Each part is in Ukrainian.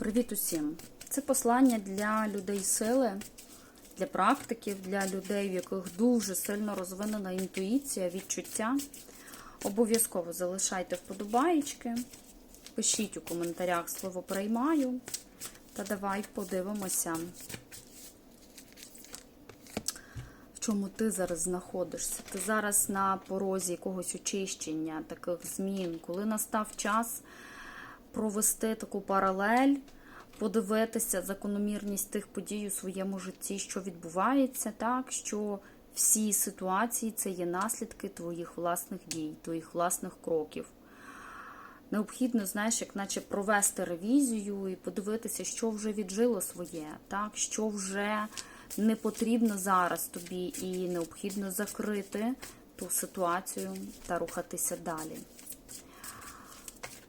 Привіт усім! Це послання для людей сили, для практиків, для людей, в яких дуже сильно розвинена інтуїція, відчуття. Обов'язково залишайте вподобаєчки, пишіть у коментарях слово приймаю. Та давай подивимося, в чому ти зараз знаходишся. Ти зараз на порозі якогось очищення, таких змін, коли настав час провести таку паралель, подивитися закономірність тих подій у своєму житті, що відбувається, так, що всі ситуації це є наслідки твоїх власних дій, твоїх власних кроків. Необхідно, знаєш, як наче провести ревізію і подивитися, що вже віджило своє, так, що вже не потрібно зараз тобі, і необхідно закрити ту ситуацію та рухатися далі.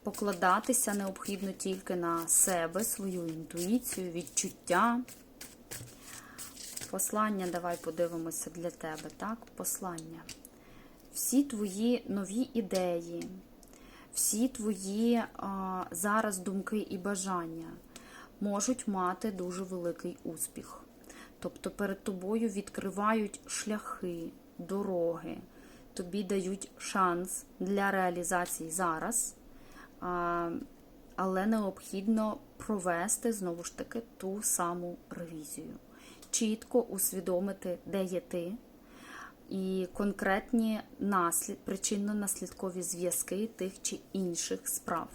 Покладатися необхідно тільки на себе, свою інтуїцію, відчуття. Послання, давай подивимося для тебе, так? Послання. Всі твої нові ідеї, всі твої а, зараз думки і бажання можуть мати дуже великий успіх. Тобто перед тобою відкривають шляхи, дороги, тобі дають шанс для реалізації зараз але необхідно провести знову ж таки ту саму ревізію. Чітко усвідомити, де є ти, і конкретні наслід, причинно-наслідкові зв'язки тих чи інших справ.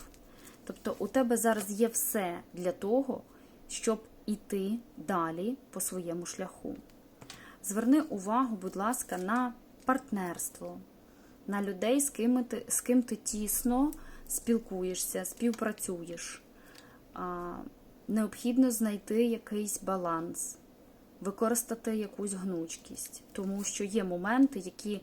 Тобто, у тебе зараз є все для того, щоб іти далі по своєму шляху. Зверни увагу, будь ласка, на партнерство, на людей, з ким ти, з ким ти тісно спілкуєшся, співпрацюєш. Необхідно знайти якийсь баланс, використати якусь гнучкість, тому що є моменти, які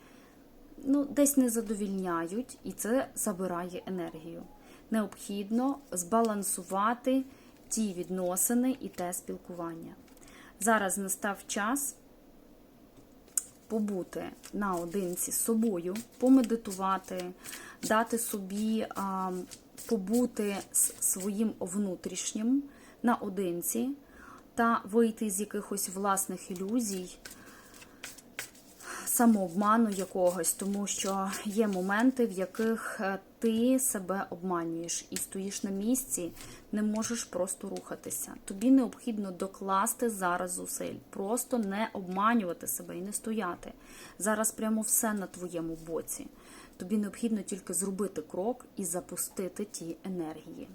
ну, десь не задовільняють, і це забирає енергію. Необхідно збалансувати ті відносини і те спілкування. Зараз настав час побути наодинці з собою, помедитувати, дати собі а, побути з своїм внутрішнім наодинці та вийти з якихось власних ілюзій, самообману якогось, тому що є моменти, в яких е, ти себе обманюєш і стоїш на місці, не можеш просто рухатися. Тобі необхідно докласти зараз зусиль, просто не обманювати себе і не стояти. Зараз прямо все на твоєму боці. Тобі необхідно тільки зробити крок і запустити ті енергії.